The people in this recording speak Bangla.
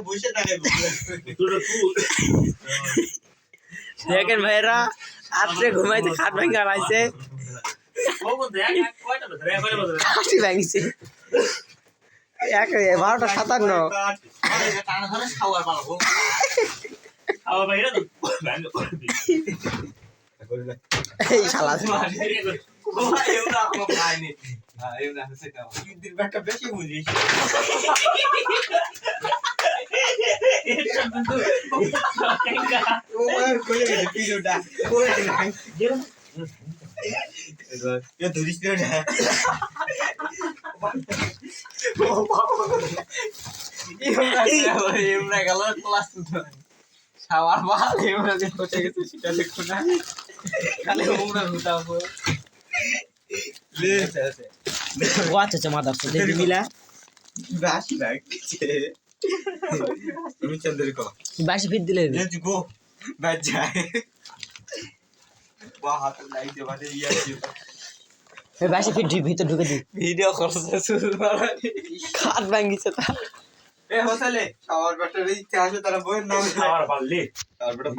বসে দেখেন ভাইরা আত্রে ঘুমাইতে খাট ভাঙ্গা লাইছে কাশি ভাঙিছে। এক বারোটা সাতান্ন। এই শালা। বেশি বুঝিস। ধরিস না গেল ক্লাস সাওয়ার বাল এমরা যে কোথায় গেছে সেটা দেখো না খালি ওমরা ঘুটাবো লে ও আচ্ছা আচ্ছা মাদার মিলা লাগছে তুমি চন্দ্র কো বাসি ফিট দিলে লেটস গো বাজ যায়। বাহ হাত লাগছে বাদে ইয়া এই বাসি ফিট ভিতর ঢুকে দি ভিডিও করছে শুরু করানি খাট ভাঙিছে তা এ হোসেলে শাওয়ার ব্যাটারি ইচ্ছে আসে তারা বই নাম তারপরে